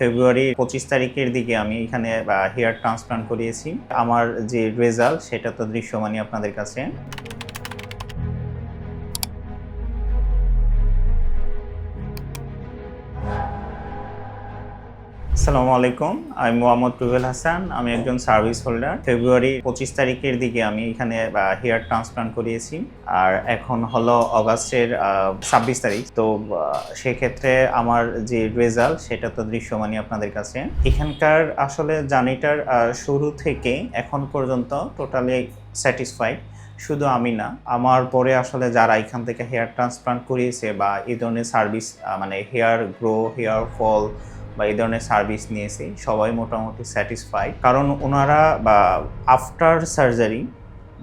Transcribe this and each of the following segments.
ফেব্রুয়ারি পঁচিশ তারিখের দিকে আমি এখানে হেয়ার ট্রান্সপ্লান্ট করিয়েছি। আমার যে রেজাল্ট সেটা তো দৃশ্যমানই আপনাদের কাছে। আসসালামু আলাইকুম, আমি মোহাম্মদ টুবেল হাসান, আমি একজন সার্ভিস হোল্ডার। ফেব্রুয়ারি পঁচিশ তারিখের দিকে আমি এখানে হেয়ার ট্রান্সপ্লান্ট করিয়েছি। আর এখন হলো অগাস্টের ছাব্বিশ তারিখ। তো সেক্ষেত্রে আমার যে রেজাল্ট সেটা তো দৃশ্যমানই আপনাদের কাছে। এখানকার আসলে জার্নিটার শুরু থেকে এখন পর্যন্ত টোটালি স্যাটিসফাইড শুধু আমি না, আমার পরে আসলে যারা এখান থেকে হেয়ার ট্রান্সপ্লান্ট করিয়েছে বা এই ধরনের সার্ভিস মানে হেয়ার গ্রো, হেয়ার ফল বা এই ধরনের সার্ভিস নিয়েছে, সবাই মোটামুটি স্যাটিসফাইড কারণ ওনারা বা আফটার সার্জারি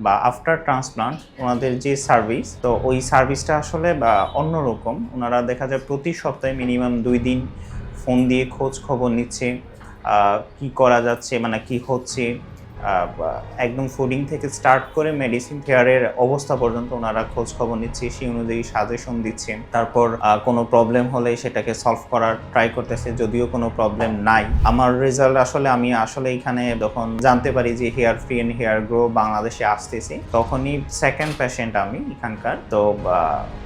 বা আফটার ট্রান্সপ্লান্ট ওনাদের যে সার্ভিস তো ওই সার্ভিসটা আসলে বা অন্যরকম। ওনারা দেখা যায় প্রতি সপ্তাহে মিনিমাম দুই দিন ফোন দিয়ে খোঁজ খবর নিচ্ছে কি করা যাচ্ছে মানে কি হচ্ছে। একদম ফুডিং থেকে স্টার্ট করে মেডিসিন কেয়ারের অবস্থা পর্যন্ত ওনারা খোঁজ খবর নিচ্ছে, সেই অনুযায়ী সাজেশন দিচ্ছেন তারপর কোনো প্রবলেম হলে সেটাকে সলভ করার ট্রাই করতেছে, যদিও কোনো প্রবলেম নাই। আমার রেজাল্ট আসলে আমি আসলে এখানে যখন জানতে পারি যে hair free and hair grow বাংলাদেশে আসতেছে, তখনই সেকেন্ড পেশেন্ট আমি এখানকার। তো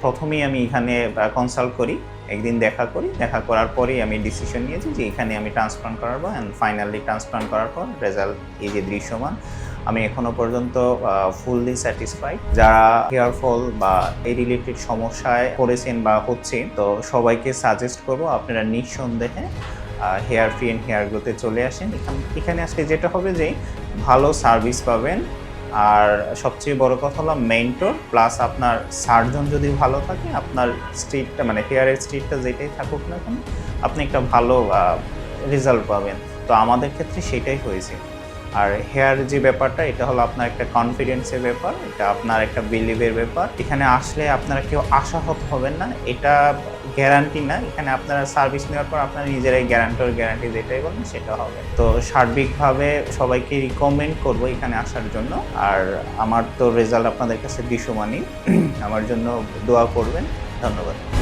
প্রথমেই আমি এখানে কনসাল্ট করি। একদিন দেখা করি, দেখা করার পরেই আমি ডিসিশন নিয়েছি যে এখানে আমি ট্রান্সপ্লান্ট করাবো অ্যান্ড ফাইনালি ট্রান্সপ্লান্ট করার পর রেজাল্ট এই যে দৃশ্যমান, আমি এখনও পর্যন্ত ফুললি স্যাটিসফাইড যারা হেয়ার ফল বা এই রিলেটেড সমস্যায় পড়েছেন বা হচ্ছে তো সবাইকে সাজেস্ট করব আপনারা নিঃসন্দেহে হেয়ার ফ্রি অ্যান্ড হেয়ার গ্রোতে চলে আসেন। এখানে আসলে যেটা হবে যে ভালো সার্ভিস পাবেন আর সবচেয়ে বড় কথা হলো মেন্টর প্লাস আপনার সার্জন যদি ভালো থাকে, আপনার স্ট্রিটটা মানে হেয়ারের স্ট্রিটটা যেটাই থাকুক না কেন, আপনি একটা ভালো রেজাল্ট পাবেন। তো আমাদের ক্ষেত্রে সেটাই হয়েছে। আর হেয়ার যে ব্যাপারটা, এটা হলো আপনার একটা কনফিডেন্সের ব্যাপার, এটা আপনার একটা বিলিভের ব্যাপার। এখানে আসলে আপনারা কেউ আশাহত হবেন না, এটা গ্যারান্টি না। এখানে আপনারা সার্ভিস নেওয়ার পর আপনারা নিজেরাই গ্যারান্টর গ্যারান্টি যেটাই বলেন সেটা হবে। তো সার্বিকভাবে সবাইকে রিকমেন্ড করব এখানে আসার জন্য। আর আমার তো রেজাল্ট আপনাদের কাছে দৃশ্যমানই। আমার জন্য দোয়া করবেন। ধন্যবাদ।